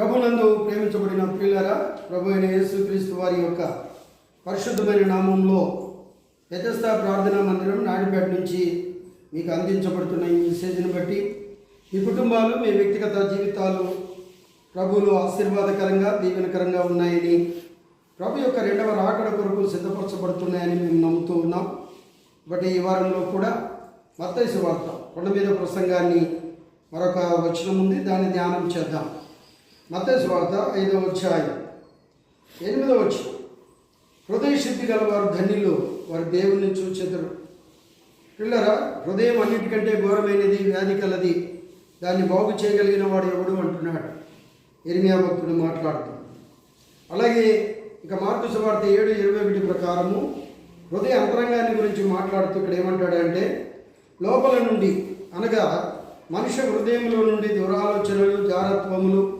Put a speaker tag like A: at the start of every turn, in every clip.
A: ప్రభునందు ప్రేమించబడిన ప్రియులరా ప్రభు అయిన యేసుక్రీస్తు వారి యొక్క పరిశుద్ధమైన నామంలో యథస్థ ప్రార్థనా మందిరం నాడిపేట నుంచి మీకు అందించబడుతున్న ఈ మెసేజ్ని బట్టి మీ కుటుంబాలు మీ వ్యక్తిగత జీవితాలు ప్రభువులు ఆశీర్వాదకరంగా దీవెనకరంగా ఉన్నాయని ప్రభు యొక్క రెండవ రాకడ కొరకు సిద్ధపరచబడుతున్నాయని మేము నమ్ముతూ ఉన్నాం. బట్ ఈ వారంలో కూడా మత్తైసు వార్త కొండ మీద ప్రసంగాన్ని మరొక వచనం ఉంది. దాన్ని ధ్యానం చేద్దాం. మత్తైసు వార్త ఐదవ అధ్యాయం. ఎనిమిదవ వచ్చి హృదయ శుద్ధి గలవారు ధన్యులు వారి దేవుణ్ణి చూచెదరు. పిల్లరా హృదయం అన్నిటికంటే ఘోరమైనది వ్యాధి కలది. దాన్ని బాగు చేయగలిగిన వాడు ఎవడు అంటున్నాడు? ఎరిమియా భక్తుడు మాట్లాడుతూ. అలాగే ఇక మార్పు సువార్త ఏడు ఇరవై ఒకటి ప్రకారము హృదయ అంతరంగాన్ని గురించి మాట్లాడుతూ ఇక్కడ ఏమంటాడంటే లోపల నుండి అనగా మనుష్య హృదయంలో నుండి దురాలోచనలు జారత్వములు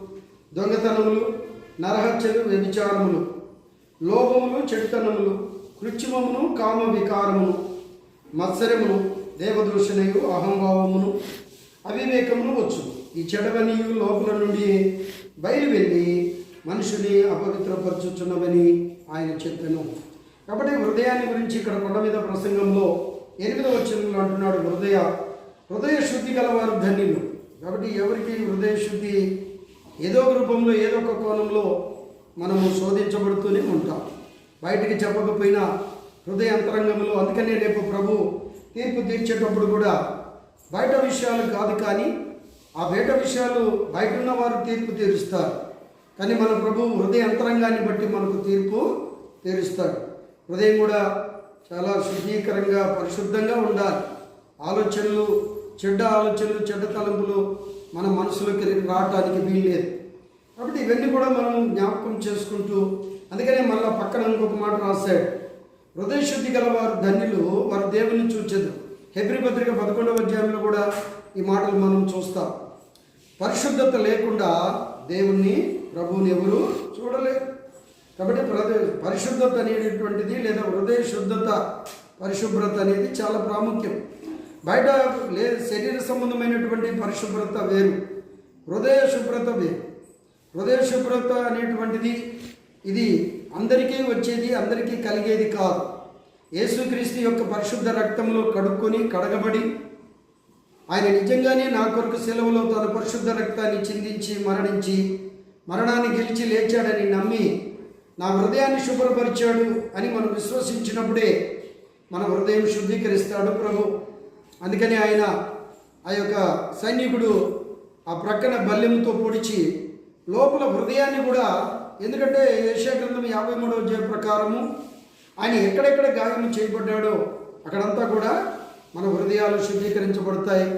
A: దొంగతనములు నరహత్యలు వ్యభిచారములు లోభములు చెడుతనములు కృత్రిమమును కామ వికారమును మత్సరమును దేవదూషణయు అహంభావమును అవివేకమును వచ్చు ఈ చెడవనియు లోపల నుండి బయలువెళ్ళి మనుషుని అపవిత్రపరచుచున్నవని ఆయన చెప్పాను. కాబట్టి హృదయాన్ని గురించి ఇక్కడ కొండ మీద ప్రసంగంలో ఎనిమిదవ వచనంలో అంటున్నాడు హృదయ. హృదయ శుద్ధి గలవారు ధన్యులు. కాబట్టి ఎవరికి హృదయ శుద్ధి ఏదో ఒక రూపంలో ఏదో ఒక కోణంలో మనము శోధించబడుతూనే ఉంటాం. బయటికి చెప్పకపోయినా హృదయ అంతరంగంలో అందుకనే రేపు ప్రభు తీర్పు తీర్చేటప్పుడు కూడా బయట విషయాలు కాదు కానీ ఆ బయట విషయాలు బయట ఉన్న వారు తీర్పు తీరుస్తారు. కానీ మన ప్రభు హృదయ అంతరంగాన్ని బట్టి మనకు తీర్పు తీరుస్తాడు. హృదయం కూడా చాలా శుద్ధీకరంగా పరిశుద్ధంగా ఉండాలి. ఆలోచనలు చెడ్డ ఆలోచనలు చెడ్డ తలంపులు మన మనసులోకి రావడానికి వీల్లేదు కాబట్టి ఇవన్నీ కూడా మనం జ్ఞాపకం చేసుకుంటూ అందుకనే మళ్ళీ పక్కన ఇంకొక మాట రాశాడు. హృదయ శుద్ధి గల వారు ధన్యులు వారు దేవుని చూచెదు హెబ్రి పత్రిక పదకొండవ అధ్యాయంలో కూడా ఈ మాటలు మనం చూస్తాం. పరిశుద్ధత లేకుండా దేవుణ్ణి ప్రభువుని ఎవరు చూడలేరు. కాబట్టి ప్రద- పరిశుద్ధత అనేటటువంటిది లేదా హృదయ శుద్ధత పరిశుభ్రత అనేది చాలా ప్రాముఖ్యం. బయట లే శరీర సంబంధమైనటువంటి పరిశుభ్రత వేరు. హృదయ శుభ్రత వేరు. హృదయ శుభ్రత అనేటువంటిది ఇది అందరికీ వచ్చేది అందరికీ కలిగేది కాదు. యేసుక్రీస్తు యొక్క పరిశుద్ధ రక్తంలో కడుక్కొని కడగబడి ఆయన నిజంగానే నా కొరకు సెలవులో తన పరిశుద్ధ రక్తాన్ని చిందించి మరణించి మరణాన్ని గెలిచి లేచాడని నమ్మి నా హృదయాన్ని శుభ్రపరిచాడు అని మనం విశ్వసించినప్పుడే మన హృదయం శుద్ధీకరిస్తాడు ప్రభు. అందుకని ఆయన ఆ యొక్క సైనికుడు ఆ ప్రక్కన బల్లెంతో పొడిచి లోపల హృదయాన్ని కూడా ఎందుకంటే ఏషియా గ్రంథం యాభై మూడవ అధ్యాయ ప్రకారము ఆయన ఎక్కడెక్కడ గాయం చేయబడ్డాడో అక్కడంతా కూడా మన హృదయాలు శుద్ధీకరించబడతాయి.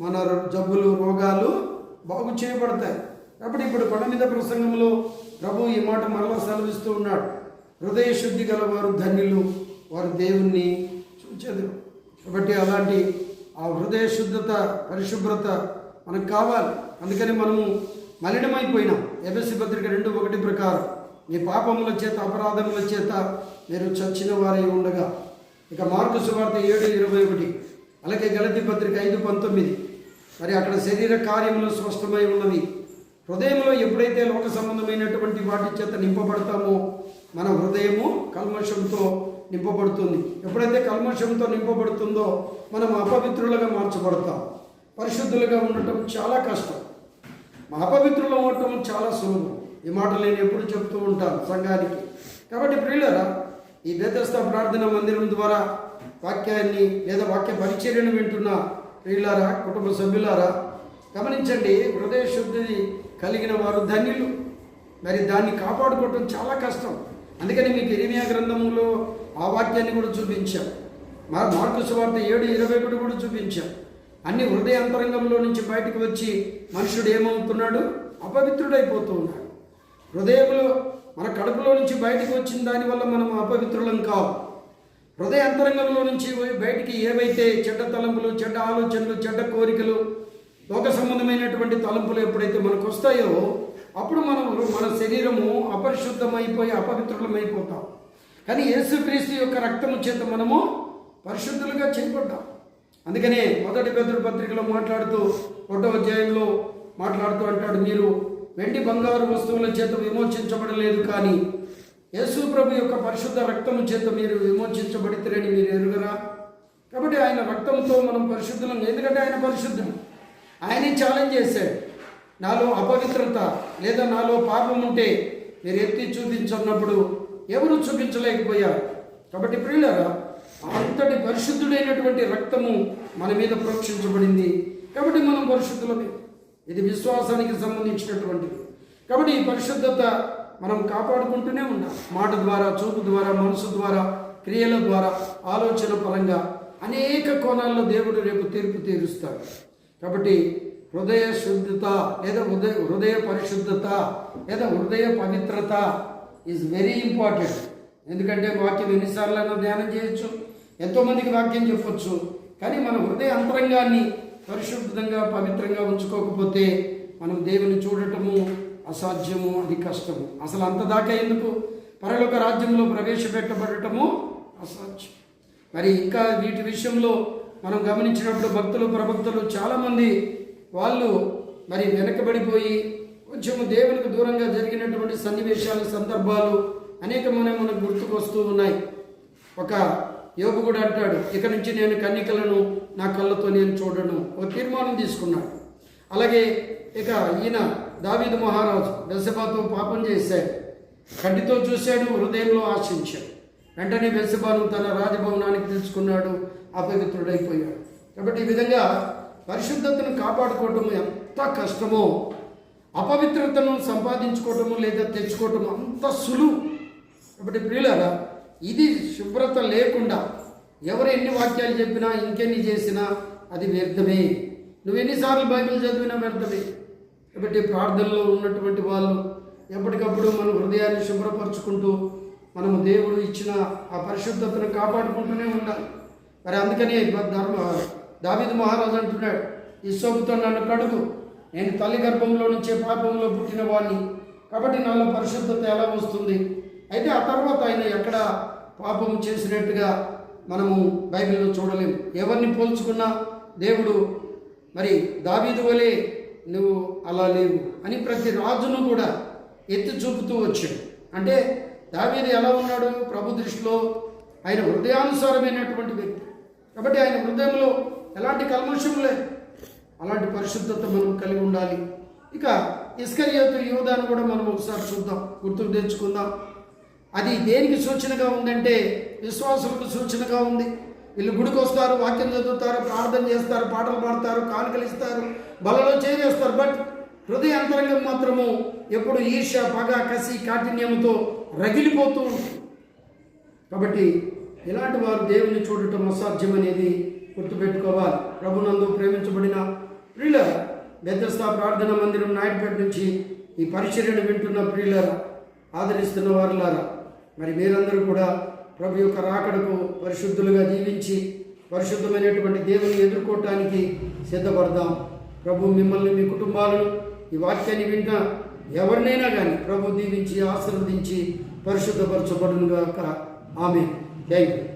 A: మన జబ్బులు రోగాలు బాగు చేయబడతాయి. కాబట్టి ఇప్పుడు కొండ మీద ప్రసంగంలో ప్రభు ఈ మాట మరలా సెలవిస్తూ ఉన్నాడు. హృదయ శుద్ధి గలవారు ధన్యులు వారు దేవుణ్ణి చూచెదరు. కాబట్టి అలాంటి ఆ హృదయ శుద్ధత పరిశుభ్రత మనకు కావాలి. అందుకని మనము మలినమైపోయినాం. ఎబెసి పత్రిక రెండు ఒకటి ప్రకారం. మీ పాపముల చేత అపరాధముల చేత మీరు చచ్చిన వారై ఉండగా. ఇక మార్కు సువార్త ఏడు ఇరవై ఒకటి. అలాగే గలతి పత్రిక ఐదు పంతొమ్మిది. మరి అక్కడ శరీర కార్యములు స్పష్టమై ఉన్నవి. హృదయంలో ఎప్పుడైతే లోక సంబంధమైనటువంటి వాటి చేత నింపబడతామో మన హృదయము కల్మషంతో నింపబడుతుంది. ఎప్పుడైతే కల్మషంతో నింపబడుతుందో మనం అపవిత్రులుగా మార్చబడతాం. పరిశుద్ధులుగా ఉండటం చాలా కష్టం. మా అపవిత్రులు ఉండటం చాలా సులభం. ఈ మాట నేను ఎప్పుడు చెప్తూ ఉంటాను సంఘానికి. కాబట్టి ప్రియులరా ఈ బేదస్థ ప్రార్థన మందిరం ద్వారా వాక్యాన్ని లేదా వాక్య పరిచర్యను వింటున్న ప్రియులారా కుటుంబ సభ్యులారా గమనించండి హృదయ శుద్ధి కలిగిన వారు ధన్యులు. మరి దాన్ని కాపాడుకోవటం చాలా కష్టం. అందుకని మీకు ఇరిమియా గ్రంథంలో ఆ వాక్యాన్ని కూడా చూపించాం. మరి మార్కు సువార్త ఏడు ఇరవై ఒకటి కూడా చూపించాం. అన్ని హృదయ అంతరంగంలో నుంచి బయటకు వచ్చి మనుషుడు ఏమవుతున్నాడు? అపవిత్రుడైపోతూ ఉన్నాడు. హృదయంలో మన కడుపులో నుంచి బయటకు వచ్చిన దానివల్ల మనం అపవిత్రులం కావు. హృదయ అంతరంగంలో నుంచి బయటికి ఏవైతే చెడ్డ తలంపులు చెడ్డ ఆలోచనలు చెడ్డ కోరికలు లోక సంబంధమైనటువంటి తలంపులు ఎప్పుడైతే మనకు వస్తాయో అప్పుడు మనం మన శరీరము అపరిశుద్ధమైపోయి అపవిత్రులమైపోతాం. కానీ యేసుక్రీస్తు యొక్క రక్తము చేత మనము పరిశుద్ధులుగా చేయబడ్డాం. అందుకనే మొదటి పెద్దడు పత్రికలో మాట్లాడుతూ ఒకటో అధ్యాయంలో మాట్లాడుతూ అంటాడు మీరు వెండి బంగారు వస్తువుల చేత విమోచించబడలేదు కానీ యేసు ప్రభు యొక్క పరిశుద్ధ రక్తము చేత మీరు విమోచించబడితేరని మీరు ఎరుగరా? కాబట్టి ఆయన రక్తంతో మనం పరిశుద్ధులం ఎందుకంటే ఆయన పరిశుద్ధం ఆయనే ఛాలెంజ్ చేశాడు. నాలో అపవిత్రత లేదా నాలో పాపం ఉంటే మీరు ఎత్తి చూపించున్నప్పుడు ఎవరు చూపించలేకపోయారు? కాబట్టి ప్రియులరా అంతటి పరిశుద్ధుడైనటువంటి రక్తము మన మీద ప్రోక్షించబడింది. కాబట్టి మనం పరిశుద్ధులమే. ఇది విశ్వాసానికి సంబంధించినటువంటిది. కాబట్టి ఈ పరిశుద్ధత మనం కాపాడుకుంటూనే ఉన్నాం మాట ద్వారా చూపు ద్వారా మనసు ద్వారా క్రియల ద్వారా ఆలోచన పరంగా అనేక కోణాల్లో దేవుడు రేపు తీర్పు తీరుస్తాడు. కాబట్టి హృదయ శుద్ధత లేదా హృదయ హృదయ పరిశుద్ధత లేదా హృదయ పవిత్రత ఈజ్ వెరీ ఇంపార్టెంట్ ఎందుకంటే వాక్యం ఎన్నిసార్లైనా ధ్యానం చేయొచ్చు ఎంతోమందికి వాక్యం చెప్పొచ్చు కానీ మన హృదయ అంతరంగాన్ని పరిశుద్ధంగా పవిత్రంగా ఉంచుకోకపోతే మనం దేవుని చూడటము అసాధ్యము అది కష్టము. అసలు అంత దాకా ఎందుకు? పరలోక రాజ్యంలో ప్రవేశపెట్టబడటము అసాధ్యం. మరి ఇంకా వీటి విషయంలో మనం గమనించినప్పుడు భక్తులు ప్రభక్తులు చాలామంది వాళ్ళు మరి వెనకబడిపోయి కొంచెము దేవునికి దూరంగా జరిగినటువంటి సన్నివేశాలు సందర్భాలు అనేకమైన మనకు గుర్తుకొస్తూ ఉన్నాయి. ఒక యోగు కూడా అంటాడు ఇక నుంచి నేను కన్నికలను నా కళ్ళతో నేను చూడను. ఒక తీర్మానం తీసుకున్నాడు. అలాగే ఇక ఈయన దావీదు మహారాజు బెసబాతో పాపం చేశాడు. కంటితో చూశాడు హృదయంలో ఆశించాడు. వెంటనే బెసబాను తన రాజభవనానికి తెలుసుకున్నాడు అపవిత్రుడైపోయాడు. కాబట్టి ఈ విధంగా పరిశుద్ధతను కాపాడుకోవటం ఎంత కష్టమో అపవిత్రతను సంపాదించుకోవటము లేదా తెచ్చుకోవటం అంత సులువు. కాబట్టి ప్రియులారా ఇది శుభ్రత లేకుండా ఎవరు ఎన్ని వాక్యాలు చెప్పినా ఇంకెన్ని చేసినా అది వ్యర్థమే. నువ్వు ఎన్నిసార్లు బైబిల్ చదివినా వ్యర్థమే. కాబట్టి ప్రార్థనలో ఉన్నటువంటి వాళ్ళు ఎప్పటికప్పుడు మన హృదయాన్ని శుభ్రపరచుకుంటూ మనము దేవుడు ఇచ్చిన ఆ పరిశుద్ధతను కాపాడుకుంటూనే ఉండాలి. మరి అందుకని ధర్మ దావిదు మహారాజు అంటున్నాడు ఈ సోపుతో నన్ను కడుగు. నేను తల్లి గర్భంలో నుంచే పాపంలో పుట్టిన వాడిని కాబట్టి నాలో పరిశుద్ధత ఎలా వస్తుంది? అయితే ఆ తర్వాత ఆయన ఎక్కడ పాపం చేసినట్టుగా మనము బైబిల్లో చూడలేము. ఎవరిని పోల్చుకున్నా దేవుడు మరి దావీదు వలె నువ్వు అలా లేవు అని ప్రతి రాజును కూడా ఎత్తి చూపుతూ వచ్చాడు. అంటే దావీదు ఎలా ఉన్నాడు? ప్రభు దృష్టిలో ఆయన హృదయానుసారమైనటువంటి వ్యక్తి. కాబట్టి ఆయన హృదయంలో ఎలాంటి కల్మషం లేదు అలాంటి పరిశుద్ధత మనం కలిగి ఉండాలి. ఇక ఇస్కరియోతు యోధాను కూడా మనం ఒకసారి చూద్దాం గుర్తుకు తెచ్చుకుందాం. అది దేనికి సూచనగా ఉందంటే విశ్వాసులకు సూచనగా ఉంది. వీళ్ళు గుడికి వస్తారు వాక్యం చదువుతారు ప్రార్థన చేస్తారు పాటలు పాడతారు కానుకలు ఇస్తారు బలలో చేరేస్తారు. బట్ హృదయ అంతరంగం మాత్రము ఎప్పుడు ఈర్ష పగ కసి కాఠిన్యంతో రగిలిపోతూ ఉంటుంది. కాబట్టి ఇలాంటి వారు దేవుని చూడటం అసాధ్యం అనేది గుర్తుపెట్టుకోవాలి. ప్రభునందు ప్రేమించబడిన ప్రియుల బెద్దస్తా ప్రార్థన మందిరం నాయుడుపేట నుంచి ఈ పరిచర్యను వింటున్న ప్రియులర ఆదరిస్తున్న వారులారా మరి మీరందరూ కూడా ప్రభు యొక్క రాకడకు పరిశుద్ధులుగా జీవించి పరిశుద్ధమైనటువంటి దేవుని ఎదుర్కోవటానికి సిద్ధపడదాం. ప్రభు మిమ్మల్ని మీ కుటుంబాలను ఈ వాక్యాన్ని వింటా ఎవరినైనా కానీ ప్రభు దీవించి ఆశీర్వదించి పరిశుద్ధపరచబడునుగాక. ఆమె థ్యాంక్ యూ